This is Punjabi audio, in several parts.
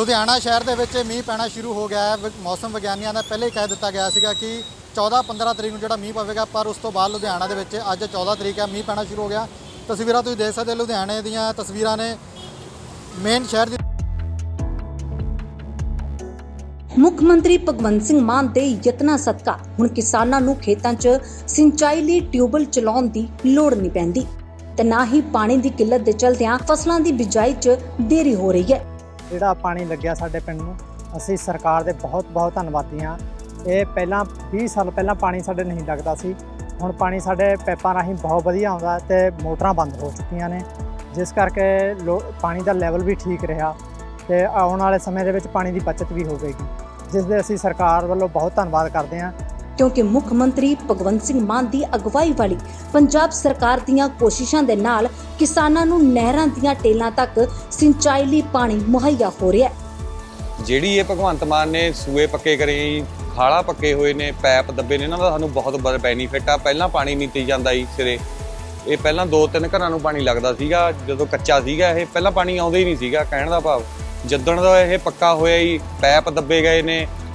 ਲੁਧਿਆਣਾ ਸ਼ਹਿਰ ਦੇ ਵਿੱਚ ਮੀਂਹ ਪੈਣਾ ਸ਼ੁਰੂ ਹੋ ਗਿਆ ਹੈ। ਮੌਸਮ ਵਿਗਿਆਨੀਆਂ ਦਾ ਪਹਿਲੇ ਹੀ ਕਹਿ ਦਿੱਤਾ ਗਿਆ ਸੀਗਾ ਕਿ 14 15 ਤਰੀਕ ਨੂੰ ਜਿਹੜਾ ਮੀਂਹ ਪਵੇਗਾ, ਪਰ ਉਸ ਤੋਂ ਬਾਅਦ ਲੁਧਿਆਣਾ ਦੇ ਵਿੱਚ ਅੱਜ 14 ਤਰੀਕ ਹੈ, ਮੀਂਹ ਪੈਣਾ ਸ਼ੁਰੂ ਹੋ ਗਿਆ। ਤਸਵੀਰਾਂ ਤੁਸੀਂ ਦੇਖ ਸਕਦੇ ਲੁਧਿਆਣੇ ਦੀਆਂ ਤਸਵੀਰਾਂ ਨੇ ਮੇਨ ਸ਼ਹਿਰ ਦੀ ਮੁੱਖ ਮੰਤਰੀ ਭਗਵੰਤ ਸਿੰਘ ਮਾਨ ਦੇ ਯਤਨਾਂ ਸਦਕਾ ਹੁਣ ਕਿਸਾਨਾਂ ਨੂੰ ਖੇਤਾਂ 'ਚ ਸਿੰਚਾਈ ਲਈ ਟਿਊਬਲ ਚਲਾਉਣ ਦੀ ਲੋੜ ਨਹੀਂ ਪੈਂਦੀ ਤੇ ਨਾ ਹੀ ਪਾਣੀ ਦੀ ਕਿੱਲਤ ਦੇ ਚਲਦਿਆਂ ਫਸਲਾਂ ਦੀ ਬਿਜਾਈ 'ਚ ਦੇਰੀ ਹੋ ਰਹੀ ਹੈ। ਜਿਹੜਾ ਪਾਣੀ ਲੱਗਿਆ ਸਾਡੇ ਪਿੰਡ ਨੂੰ, ਅਸੀਂ ਸਰਕਾਰ ਦੇ ਬਹੁਤ ਬਹੁਤ ਧੰਨਵਾਦੀ ਹਾਂ। ਇਹ ਪਹਿਲਾਂ 20 ਸਾਲ ਪਹਿਲਾਂ ਪਾਣੀ ਸਾਡੇ ਨਹੀਂ ਲੱਗਦਾ ਸੀ। ਹੁਣ ਪਾਣੀ ਸਾਡੇ ਪੈਪਾਂ ਰਾਹੀਂ ਬਹੁਤ ਵਧੀਆ ਆਉਂਦਾ ਤੇ ਮੋਟਰਾਂ ਬੰਦ ਹੋ ਚੁੱਕੀਆਂ ਨੇ। ਜਿਸ ਕਰਕੇ ਲੋ- ਪਾਣੀ ਦਾ ਲੈਵਲ ਵੀ ਠੀਕ ਰਿਹਾ ਤੇ ਆਉਣ ਵਾਲੇ ਸਮੇਂ ਦੇ ਵਿੱਚ ਪਾਣੀ ਦੀ ਬਚਤ ਵੀ ਹੋ ਗਏਗੀ ਜਿਸ ਦੇ ਅਸੀਂ ਸਰਕਾਰ ਵੱਲੋਂ ਬਹੁਤ ਧੰਨਵਾਦ ਕਰਦੇ ਹਾਂ। ਕਿਉਂਕਿ ਮੁੱਖ ਮੰਤਰੀ ਭਗਵੰਤ ਸਿੰਘ ਮਾਨ ਦੀ ਅਗਵਾਈ ਵਾਲੀ ਪੰਜਾਬ ਸਰਕਾਰ ਦੀਆਂ ਕੋਸ਼ਿਸ਼ਾਂ ਦੇ ਨਾਲ ਕਿਸਾਨਾਂ ਨੂੰ ਨਹਿਰਾਂ ਦੀਆਂ ਟੇਲਾਂ ਤੱਕ ਸਿੰਚਾਈ ਲਈ ਪਾਣੀ ਮੁਹੱਈਆ ਹੋ ਰਿਹਾ ਹੈ। ਜਿਹੜੀ ਇਹ ਭਗਵੰਤ ਮਾਨ ਨੇ ਸੂਏ ਪੱਕੇ ਕਰੇ, ਖਾਲਾ ਪੱਕੇ ਹੋਏ ਨੇ, ਪੈਪ ਦੱਬੇ ਨੇ, ਇਹਨਾਂ ਦਾ ਸਾਨੂੰ ਬਹੁਤ ਬੜਾ ਬੈਨੀਫਿਟ ਆ। ਪਹਿਲਾਂ ਪਾਣੀ ਨਹੀਂ ਤੀ ਜਾਂਦਾ ਜੀ ਸਿਰੇ। ਇਹ ਪਹਿਲਾਂ ਦੋ ਤਿੰਨ ਘਰਾਂ ਨੂੰ ਪਾਣੀ ਲੱਗਦਾ ਸੀਗਾ, ਜਦੋਂ ਕੱਚਾ ਸੀਗਾ ਇਹ, ਪਹਿਲਾਂ ਪਾਣੀ ਆਉਂਦਾ ਹੀ ਨਹੀਂ ਸੀਗਾ, ਕਹਿਣ ਦਾ ਭਾਵ। ਜਿੱਦਣ ਦਾ ਇਹ ਪੱਕਾ ਹੋਇਆ ਜੀ, ਪੈਪ ਦੱਬੇ ਗਏ ਨੇ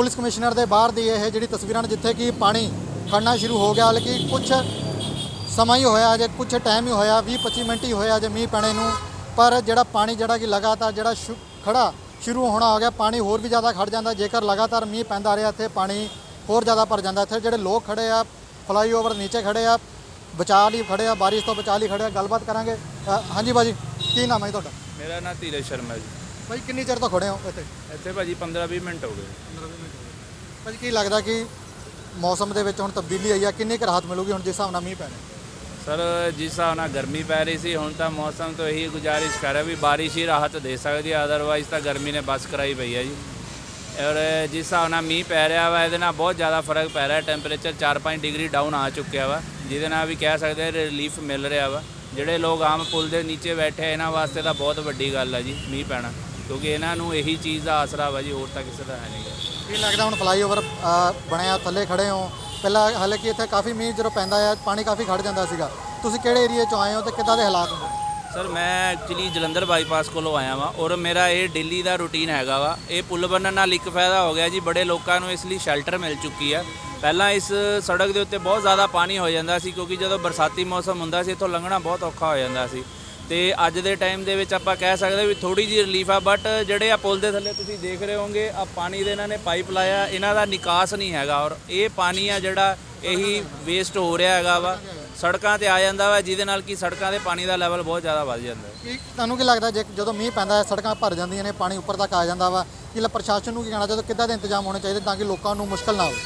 ਪੁਲਿਸ ਕਮਿਸ਼ਨਰ ਦੇ ਬਾਹਰ ਦੀ ਇਹ ਜਿਹੜੀ ਤਸਵੀਰਾਂ ਨੇ ਜਿੱਥੇ ਕਿ ਪਾਣੀ ਖੜਨਾ ਸ਼ੁਰੂ ਹੋ ਗਿਆ ਹਾਲਾਂਕਿ ਕੁਝ ਸਮਾਂ ਹੀ ਹੋਇਆ ਜੇ ਕੁਝ ਟਾਈਮ ਹੀ ਹੋਇਆ 20 25 ਮਿੰਟ ਹੀ ਹੋਇਆ ਜੇ ਮੀਂਹ ਪੈਣੇ ਨੂੰ ਪਰ ਜਿਹੜਾ ਪਾਣੀ ਜਿਹੜਾ ਕਿ ਲਗਾਤਾਰ ਜਿਹੜਾ ਸ਼ੁ- ਖੜਾ ਸ਼ੁਰੂ ਹੋਣਾ ਹੋ ਗਿਆ ਪਾਣੀ ਹੋਰ ਵੀ ਜ਼ਿਆਦਾ ਖੜ ਜਾਂਦਾ ਜੇਕਰ ਲਗਾਤਾਰ ਮੀਂਹ ਪੈਂਦਾ ਰਿਹਾ ਇੱਥੇ ਪਾਣੀ ਹੋਰ ਜ਼ਿਆਦਾ ਭਰ ਜਾਂਦਾ। ਇੱਥੇ ਜਿਹੜੇ ਲੋਕ ਖੜੇ ਆ ਫਲਾਈਓਵਰ ਨੀਚੇ ਖੜੇ ਆ ਬਚਾਅ ਲਈ ਖੜੇ ਆ ਬਾਰਿਸ਼ ਤੋਂ ਬਚਾਅ ਲਈ ਖੜੇ ਆ ਗੱਲਬਾਤ ਕਰਾਂਗੇ। ਅ, ਹਾਂਜੀ ਬਾਜੀ ਕੀ ਨਾਮ ਹੈ ਜੀ ਤੁਹਾਡਾ? ਮੇਰਾ ਨਾਂ ਧੀਰਜ ਸ਼ਰਮਾ ਜੀ। ਭਾਈ ਕਿੰਨੀ ਚਿਰ ਤੋਂ ਖੜੇ ਹੋ ਇੱਥੇ? ਇੱਥੇ ਭਾਜੀ 15-20 ਮਿੰਟ ਹੋ ਗਏ। ਭਾਜੀ ਕੀ ਲੱਗਦਾ ਕਿ ਮੌਸਮ ਦੇ ਵਿੱਚ ਹੁਣ ਤਬਦੀਲੀ ਆਈ ਆ? ਕਿੰਨੀ ਕੁ ਰਾਹਤ ਮਿਲੂਗੀ ਹੁਣ ਜਿਸ ਹਿਸਾਬ ਨਾਲ ਮੀਂਹ ਪੈਣਾ ਸਰ ਜਿਸ ਹਿਸਾਬ ਨਾਲ ਗਰਮੀ ਪੈ ਰਹੀ ਸੀ ਹੁਣ ਤਾਂ ਮੌਸਮ ਤੋਂ ਇਹੀ ਗੁਜ਼ਾਰਿਸ਼ ਕਰ ਰਿਹਾ ਵੀ ਬਾਰਿਸ਼ ਹੀ ਰਾਹਤ ਦੇ ਸਕਦੀ ਹੈ ਅਦਰਵਾਈਜ਼ ਤਾਂ ਗਰਮੀ ਨੇ ਬਸ ਕਰਾਈ ਪਈ ਹੈ ਜੀ। ਔਰ ਜਿਸ ਹਿਸਾਬ ਨਾਲ ਮੀਂਹ ਪੈ ਰਿਹਾ ਵਾ ਇਹਦੇ ਨਾਲ ਬਹੁਤ ਜ਼ਿਆਦਾ ਫ਼ਰਕ ਪੈ ਰਿਹਾ ਟੈਂਪਰੇਚਰ 4-5 ਡਿਗਰੀ ਡਾਊਨ ਆ ਚੁੱਕਿਆ ਵਾ ਜਿਹਦੇ ਨਾਲ ਵੀ ਕਹਿ ਸਕਦੇ ਹਾਂ ਰਿਲੀਫ ਮਿਲ ਰਿਹਾ ਵਾ। ਜਿਹੜੇ ਲੋਕ ਆਮ ਪੁਲ ਦੇ ਨੀਚੇ ਬੈਠੇ ਆ, ਇਹਨਾਂ ਵਾਸਤੇ ਤਾਂ ਬਹੁਤ ਵੱਡੀ ਗੱਲ ਹੈ ਜੀ ਮੀਂਹ ਪੈਣਾ। ਕਿਉਂਕਿ ਇਹਨਾਂ ਨੂੰ ਇਹੀ ਚੀਜ਼ ਦਾ ਆਸਰਾ ਵਾ ਜੀ ਹੋਰ ਤਾਂ ਕਿਸੇ ਦਾ ਹੈ ਨਹੀਂ ਗਾ। ਕੀ ਲੱਗਦਾ ਹੁਣ ਫਲਾਈਓਵਰ ਬਣਿਆ ਥੱਲੇ ਖੜੇ ਹੋ। ਪਹਿਲਾਂ ਹਾਲਾਂਕਿ ਇੱਥੇ ਕਾਫੀ ਮੀਂਹ ਜਦੋਂ ਪੈਂਦਾ ਆ ਪਾਣੀ ਕਾਫੀ ਖੜ ਜਾਂਦਾ ਸੀਗਾ। ਤੁਸੀਂ ਕਿਹੜੇ ਏਰੀਆ ਚੋਂ ਆਏ ਹੋ ਤੇ ਕਿੱਦਾਂ ਦੇ ਹਾਲਾਤ ਹੁੰਦੇ? ਸਰ ਮੈਂ ਐਕਚੁਅਲੀ ਜਲੰਧਰ ਬਾਈਪਾਸ ਕੋਲੋਂ ਆਇਆ ਵਾਂ ਔਰ ਮੇਰਾ ਇਹ ਦਿੱਲੀ ਦਾ ਰੂਟੀਨ ਹੈਗਾ ਵਾ। ਇਹ ਪੁਲ ਬਣਨ ਨਾਲ ਇੱਕ ਫਾਇਦਾ ਹੋ ਗਿਆ ਜੀ ਬੜੇ ਲੋਕਾਂ ਨੂੰ ਇਸ ਲਈ ਸ਼ੈਲਟਰ ਮਿਲ ਚੁੱਕੀ ਆ। ਪਹਿਲਾਂ ਇਸ ਸੜਕ ਦੇ ਉੱਤੇ ਬਹੁਤ ਜ਼ਿਆਦਾ ਪਾਣੀ ਹੋ ਜਾਂਦਾ ਸੀ ਕਿਉਂਕਿ ਜਦੋਂ ਬਰਸਾਤੀ ਮੌਸਮ ਹੁੰਦਾ ਸੀ ਇੱਥੋਂ ਲੰਘਣਾ ਬਹੁਤ ਔਖਾ ਹੋ ਜਾਂਦਾ ਸੀ। ਤੇ ਅੱਜ ਦੇ ਟਾਈਮ ਦੇ ਵਿੱਚ ਆਪਾਂ ਕਹਿ ਸਕਦੇ ਵੀ ਥੋੜੀ ਜਿਹੀ ਰਿਲੀਫ ਆ ਬਟ ਜਿਹੜੇ ਆ ਪੁਲ ਦੇ ਥੱਲੇ ਤੁਸੀਂ ਦੇਖ ਰਹੇ ਹੋਗੇ ਆ ਪਾਣੀ ਦੇ ਇਹਨਾਂ ਨੇ ਪਾਈਪ ਲਾਇਆ, ਇਹਨਾਂ ਦਾ ਨਿਕਾਸ ਨਹੀਂ ਹੈਗਾ ਔਰ ਇਹ ਪਾਣੀ ਆ ਜਿਹੜਾ ਇਹੀ ਵੇਸਟ ਹੋ ਰਿਹਾ ਹੈਗਾ ਵਾ। ਸੜਕਾਂ ਤੇ ਆ ਜਾਂਦਾ ਵਾ, ਜਿਹਦੇ ਨਾਲ ਕਿ ਸੜਕਾਂ ਦੇ ਪਾਣੀ ਦਾ ਲੈਵਲ ਬਹੁਤ ਜ਼ਿਆਦਾ ਵੱਧ ਜਾਂਦਾ। ਕੀ ਤੁਹਾਨੂੰ ਕੀ ਲੱਗਦਾ ਜੇ ਜਦੋਂ ਮੀਂਹ ਪੈਂਦਾ ਹੈ, ਸੜਕਾਂ ਭਰ ਜਾਂਦੀਆਂ ਨੇ, ਪਾਣੀ ਉੱਪਰ ਤੱਕ ਆ ਜਾਂਦਾ ਵਾ, ਕਿ ਪ੍ਰਸ਼ਾਸਨ ਨੂੰ ਕੀ ਕਹਿਣਾ ਚਾਹੀਦਾ, ਕਿੱਦਾਂ ਦੇ ਇੰਤਜ਼ਾਮ ਹੋਣੇ ਚਾਹੀਦੇ ਤਾਂ ਕਿ ਲੋਕਾਂ ਨੂੰ ਮੁਸ਼ਕਲ ਨਾ ਹੋਵੇ?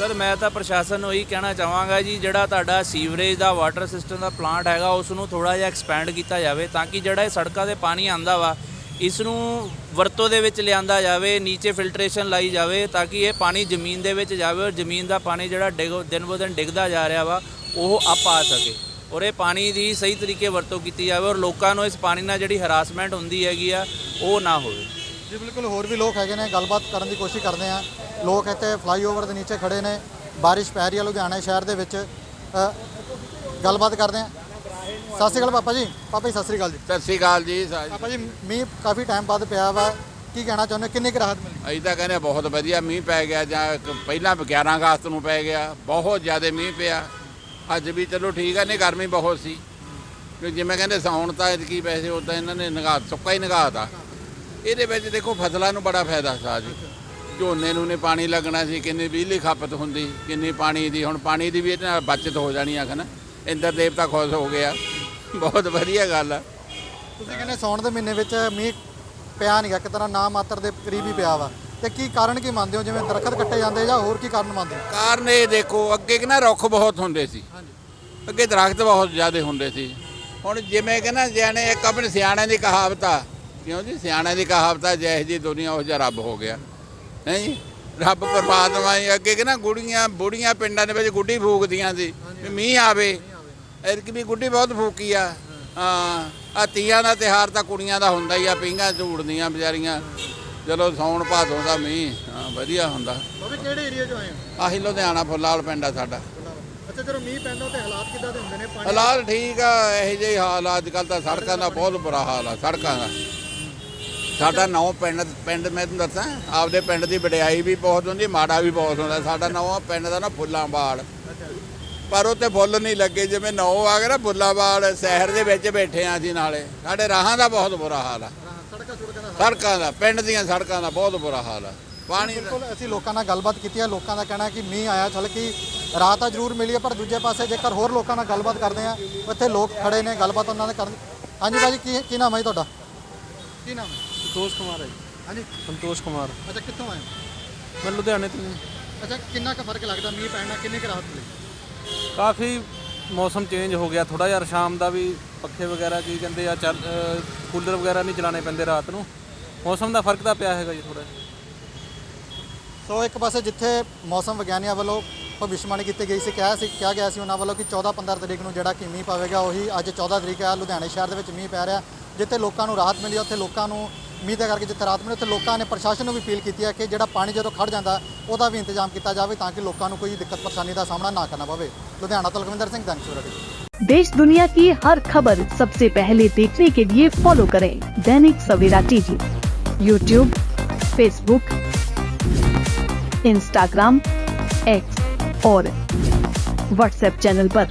ਸਰ, ਮੈਂ ਤਾਂ ਪ੍ਰਸ਼ਾਸਨ ਨੂੰ ਇਹੀ ਕਹਿਣਾ ਚਾਹਾਂਗਾ ਜੀ, ਜਿਹੜਾ ਤੁਹਾਡਾ ਸੀਵਰੇਜ ਦਾ ਵਾਟਰ ਸਿਸਟਮ ਦਾ ਪਲਾਂਟ ਹੈਗਾ ਉਸ ਨੂੰ ਥੋੜਾ ਜਿਹਾ ਐਕਸਪੈਂਡ ਕੀਤਾ ਜਾਵੇ ਤਾਂ ਕਿ ਜਿਹੜਾ ਇਹ ਸੜਕਾਂ ਤੇ ਪਾਣੀ ਆਂਦਾ ਵਾ ਇਸ ਨੂੰ ਵਰਤੋਂ ਦੇ ਵਿੱਚ ਲਿਆਂਦਾ ਜਾਵੇ, ਨੀਚੇ ਫਿਲਟਰੇਸ਼ਨ ਲਾਈ ਜਾਵੇ ਤਾਂ ਕਿ ਇਹ ਪਾਣੀ ਜ਼ਮੀਨ ਦੇ ਵਿੱਚ ਜਾਵੇ ਔਰ ਜ਼ਮੀਨ ਦਾ ਪਾਣੀ ਜਿਹੜਾ ਡਿੱਗ, ਦਿਨ ਬੋ ਦਿਨ ਡਿੱਗਦਾ ਜਾ ਰਿਹਾ ਵਾ, ਉਹ ਅਪ ਆ ਸਕੇ। ਔਰ ਇਹ ਪਾਣੀ ਦੀ ਸਹੀ ਤਰੀਕੇ ਵਰਤੋਂ ਕੀਤੀ ਜਾਵੇ ਔਰ ਲੋਕਾਂ ਨੂੰ ਇਸ ਪਾਣੀ ਨਾਲ ਜਿਹੜੀ ਹਰਾਸਮੈਂਟ ਹੁੰਦੀ ਹੈਗੀ ਆ, ਉਹ ਨਾ ਹੋਵੇ। ਜੀ ਬਿਲਕੁਲ ਹੋਰ ਵੀ ਲੋਕ ਹੈਗੇ ਨੇ ਗੱਲਬਾਤ ਕਰਨ ਦੀ ਕੋਸ਼ਿਸ਼ ਕਰਦੇ ਆ। ਲੋਕ ਇੱਥੇ ਫਲਾਈਓਵਰ ਦੇ ਨੀਚੇ ਖੜੇ ਨੇ ਬਾਰਿਸ਼ ਪੈ ਰਹੀ ਹੈ ਲੁਧਿਆਣਾ ਸ਼ਹਿਰ ਦੇ ਵਿੱਚ। ਅ, ਗੱਲਬਾਤ ਕਰਦੇ ਆ। ਸਤਿ ਸ਼੍ਰੀ ਅਕਾਲ ਪਾਪਾ ਜੀ। ਪਾਪਾ ਜੀ ਸਤਿ ਸ਼੍ਰੀ ਅਕਾਲ ਜੀ। ਸਤਿ ਸ਼੍ਰੀ ਅਕਾਲ ਜੀ ਸਾ- ਪਾਪਾ ਜੀ ਮੀਂਹ ਕਾਫੀ ਟਾਈਮ ਬਾਅਦ ਪਿਆ ਵਾ। ਕੀ ਕਹਿਣਾ ਚਾਹੁੰਦੇ ਹੋ? ਕਿੰਨੀ ਕੁ ਰਾਹਤ ਮਿਲੀ? ਅਸੀਂ ਤਾਂ ਕਹਿੰਦੇ ਬਹੁਤ ਵਧੀਆ ਮੀਂਹ ਪੈ ਗਿਆ ਜਾਂ ਇੱਕ ਪਹਿਲਾਂ 11 ਅਗਸਤ ਨੂੰ ਪੈ ਗਿਆ ਬਹੁਤ ਜ਼ਿਆਦਾ ਮੀਂਹ ਪਿਆ। ਅੱਜ ਵੀ ਚਲੋ ਠੀਕ ਹੈ ਨਹੀਂ ਗਰਮੀ ਬਹੁਤ ਸੀ। ਕਿ ਜਿਵੇਂ ਕਹਿੰਦੇ ਸਾਉਣ ਤਾਂ ਕੀ ਪੈਸੇ ਉਦਾਂ ਇਹਨਾਂ ਨੇ ਨਿਗਾਹ ਸੁੱਕਾ ਹੀ ਨਿਗਾਹਤਾ ਇਹਦੇ ਵਿੱਚ ਦੇਖੋ ਫਸਲਾਂ ਨੂੰ ਬੜਾ ਫਾਇਦਾ ਸਾ ਜੀ। ਝੋਨੇ ਨੂੰ ਨੇ ਪਾਣੀ ਲੱਗਣਾ ਸੀ ਕਿੰਨੀ ਬਿਜਲੀ ਖਪਤ ਹੁੰਦੀ ਕਿੰਨੀ ਪਾਣੀ ਦੀ ਹੁਣ ਪਾਣੀ ਦੀ ਵੀ ਇਹਦੇ ਨਾਲ ਬਚਤ ਹੋ ਜਾਣੀ ਆਖਣ ਇੰਦਰ ਦੇਵਤਾ ਖੁਸ਼ ਹੋ ਗਿਆ। ਬਹੁਤ ਵਧੀਆ ਗੱਲ ਆ। ਤੁਸੀਂ ਕਹਿੰਦੇ ਸੌਣ ਦੇ ਮਹੀਨੇ ਵਿੱਚ ਮੀਂਹ ਪਿਆ ਨਹੀਂ ਗਾ ਇੱਕ ਤਰ੍ਹਾਂ ਨਾ ਮਾਤਰ ਦੇ ਕਰੀਬ ਹੀ ਪਿਆ ਵਾ। ਤੇ ਕੀ ਕਾਰਨ ਕੀ ਮੰਨਦੇ ਹੋ? ਜਿਵੇਂ ਦਰਖਤ ਕੱਟੇ ਜਾਂਦੇ ਜਾਂ ਹੋਰ ਕੀ ਕਾਰਨ ਮੰਨਦੇ ਹੋ? ਕਾਰਨ ਇਹ ਦੇਖੋ ਅੱਗੇ ਕਿ ਨਾ ਰੁੱਖ ਬਹੁਤ ਹੁੰਦੇ ਸੀ। ਅੱਗੇ ਦਰਖਤ ਬਹੁਤ ਜ਼ਿਆਦਾ ਹੁੰਦੇ ਸੀ। ਹੁਣ ਜਿਵੇਂ ਕਿ ਨਾ ਜਾਣੇ ਇੱਕ ਆਪਣੇ ਸਿਆਣਿਆਂ ਦੀ ਕਹਾਵਤ ਆ ਕਿਉਂ ਜੀ? ਸਿਆਣਿਆਂ ਦੀ ਕਹਾਵਤ ਆ ਜੈ ਜੀ ਦੁਨੀਆ ਉਹ ਜਿਹਾ ਰੱਬ ਹੋ ਗਿਆ। ਹੈ ਜੀ? ਰੱਬ ਪਰਮਾਤਮਾ ਹੀ ਅੱਗੇ ਕਿ ਨਾ ਗੁੜੀਆਂ ਬੁੜੀਆਂ ਪਿੰਡਾਂ ਦੇ ਵਿੱਚ ਗੁੱਡੀ ਫੂਕਦੀਆਂ ਸੀ। ਵੀ ਮੀਂਹ ਆਵੇ ਐਤਕੀ ਵੀ ਗੁੱਡੀ ਬਹੁਤ ਫੂਕੀ ਆ। ਹਾਂ। ਆ ਤੀਆਂ ਦਾ ਤਿਹਾਰ ਤਾਂ ਕੁੜੀਆਂ ਦਾ ਹੁੰਦਾ ਹੀ ਆ ਪੀਂਘਾਂ ਝੂੜਦੀਆਂ ਵਿਚਾਰੀਆਂ। ਚਲੋ ਸੌਣ ਭਾਦੋਂ ਦਾ ਮੀਂਹ ਹਾਂ ਵਧੀਆ ਹੁੰਦਾ। ਬਾਬੇ ਕਿਹੜੇ ਏਰੀਆ 'ਚੋਂ ਆਏ ਹੋ? ਆਹੀ ਲੁਧਿਆਣਾ ਫੁੱਲਾਲ ਪਿੰਡ ਆ ਸਾਡਾ। ਅੱਛਾ ਜਦੋਂ ਮੀਂਹ ਪੈਂਦਾ ਤੇ ਹਾਲਾਤ ਕਿੱਦਾਂ ਦੇ ਹੁੰਦੇ ਨੇ? ਪਾਣੀ ਹਾਲਾਤ ਠੀਕ ਆ ਇਹੋ ਜਿਹੇ ਹਾਲ ਅੱਜ ਕੱਲ ਤਾਂ ਸੜਕਾਂ ਦਾ ਬਹੁਤ ਬੁਰਾ ਹਾਲ ਆ ਸੜਕਾਂ ਦਾ। ਸਾਡਾ ਨੌ ਪਿੰਡ ਪਿੰਡ ਮੈਂ ਤੁਹਾਨੂੰ ਦੱਸਾਂ, ਆਪਦੇ ਪਿੰਡ ਦੀ ਵਡਿਆਈ ਵੀ ਬਹੁਤ ਹੁੰਦੀ, ਮਾੜਾ ਵੀ ਬਹੁਤ ਹੁੰਦਾ। ਸਾਡਾ ਨੌ ਪਿੰਡ ਦਾ ਨਾ ਫੁੱਲਾਂ ਬਾੜ। ਪਰ ਉੱਤੇ ਫੁੱਲ ਨਹੀਂ ਲੱਗੇ, ਜਿਵੇਂ ਨੌ ਆ ਗਿਆ ਨਾ ਫੁੱਲਾਂ ਬਾੜ, ਸ਼ਹਿਰ ਦੇ ਵਿੱਚ ਬੈਠੇ ਆ ਅਸੀਂ ਨਾਲੇ। ਸਾਡੇ ਰਾਹਾਂ ਦਾ ਬਹੁਤ ਬੁਰਾ ਹਾਲ ਆ। ਸੜਕਾਂ ਦਾ, ਪਿੰਡ ਦੀਆਂ ਸੜਕਾਂ ਦਾ ਬਹੁਤ ਬੁਰਾ ਹਾਲ ਆ। ਪਾਣੀ ਬਿਲਕੁਲ, ਅਸੀਂ ਲੋਕਾਂ ਨਾਲ ਗੱਲਬਾਤ ਕੀਤੀ ਹੈ ਲੋਕਾਂ ਦਾ ਕਹਿਣਾ ਕਿ ਮੀਂਹ ਆਇਆ, ਚਲ ਕਿ ਰਾਤ ਤਾਂ ਜ਼ਰੂਰ ਮਿਲੀ ਹੈ ਪਰ ਦੂਜੇ ਪਾਸੇ ਜੇਕਰ ਹੋਰ ਲੋਕਾਂ ਨਾਲ ਗੱਲਬਾਤ ਕਰਦੇ ਆ, ਉੱਥੇ ਲੋਕ ਖੜੇ ਨੇ, ਗੱਲਬਾਤ ਉਹਨਾਂ ਨੇ ਕਰਨ ਹਾਂਜੀ ਭਾਜੀ, ਕੀ ਕੀ ਨਾਮ ਹੈ ਜੀ ਤੁਹਾਡਾ? ਕੀ ਨਾਮ ਹੈ? ਸੰਤੋਸ਼ ਕੁਮਾਰ ਹੈ ਜੀ। ਹਾਂਜੀ। ਸੰਤੋਸ਼ ਕੁਮਾਰ। ਅੱਛਾ ਕਿੱਥੋਂ ਆਏ ਹੋ? ਮੈਂ ਲੁਧਿਆਣੇ ਤੋਂ ਹੀ। ਅੱਛਾ ਕਿੰਨਾ ਕੁ ਫ਼ਰਕ ਲੱਗਦਾ? ਮੀਂਹ ਪੈਣ ਨਾਲ ਕਿੰਨੀ ਕੁ ਰਾਹਤ ਮਿਲੀ? ਕਾਫੀ ਮੌਸਮ ਚੇਂਜ ਹੋ ਗਿਆ। ਥੋੜਾ ਜਿਹਾ ਸ਼ਾਮ ਦਾ ਵੀ ਪੱਖੇ ਵਗੈਰਾ ਕੀ ਕਹਿੰਦੇ ਆ ਚੱਲ ਅ, ਕੂਲਰ ਵਗੈਰਾ ਨਹੀਂ ਚਲਾਣੇ ਪੈਂਦੇ ਰਾਤ ਨੂੰ। ਮੌਸਮ ਦਾ ਫ਼ਰਕ ਤਾਂ ਪਿਆ ਹੈਗਾ ਜੀ ਥੋੜਾ ਸੋ ਇੱਕ ਪਾਸੇ ਜਿੱਥੇ ਮੌਸਮ ਵਿਗਿਆਨੀਆਂ ਵੱਲੋਂ ਭਵਿੱਖਬਾਣੀ ਕੀਤੀ ਗਈ ਸੀ ਕਿਹਾ ਸੀ ਕਿਹਾ ਗਿਆ ਸੀ ਉਹਨਾਂ ਵੱਲੋਂ ਕਿ 14 15 ਤਰੀਕ ਨੂੰ ਜਿਹੜਾ ਕਿ ਮੀਂਹ ਪਵੇਗਾ ਉਹੀ ਅੱਜ 14 ਤਰੀਕ ਹੈ ਲੁਧਿਆਣੇ ਸ਼ਹਿਰ ਦੇ ਵਿੱਚ ਮੀਂਹ ਪੈ ਰਿਹਾ ਜਿੱਥੇ ਲੋਕਾਂ ਨੂੰ ਰਾਹਤ ਮਿਲੀ ਉੱਥੇ ਲੋਕਾਂ ਨੂੰ ਮੀਂਹ ਦੇ ਕਰਕੇ ਜਿੱਥੇ ਰਾਹਤ ਮਿਲੀ ਉੱਥੇ ਲੋਕਾਂ ਨੇ ਪ੍ਰਸ਼ਾਸਨ ਨੂੰ ਵੀ ਅਪੀਲ ਕੀਤੀ ਹੈ ਕਿ ਜਿਹੜਾ ਪਾਣੀ ਜਦੋਂ ਖੜ ਜਾਂਦਾ ਉਹਦਾ ਵੀ ਇੰਤਜ਼ਾਮ ਕੀਤਾ ਜਾਵੇ ਤਾਂ ਕਿ ਲੋਕਾਂ ਨੂੰ ਕੋਈ ਦਿੱਕਤ ਪਰੇਸ਼ਾਨੀ ਦਾ ਸਾਹਮਣਾ ਨਾ ਕਰਨਾ ਪਵੇ ਲੁਧਿਆਣਾ ਤੋਂ ਲਖਵਿੰਦਰ ਸਿੰਘ ਦੰਸ਼ੂਰੜੀ देश दुनिया की हर खबर सबसे पहले देखने के लिए फॉलो करें Dainik Savera TV YouTube Facebook Instagram X और व्हाट्सएप चैनल पर।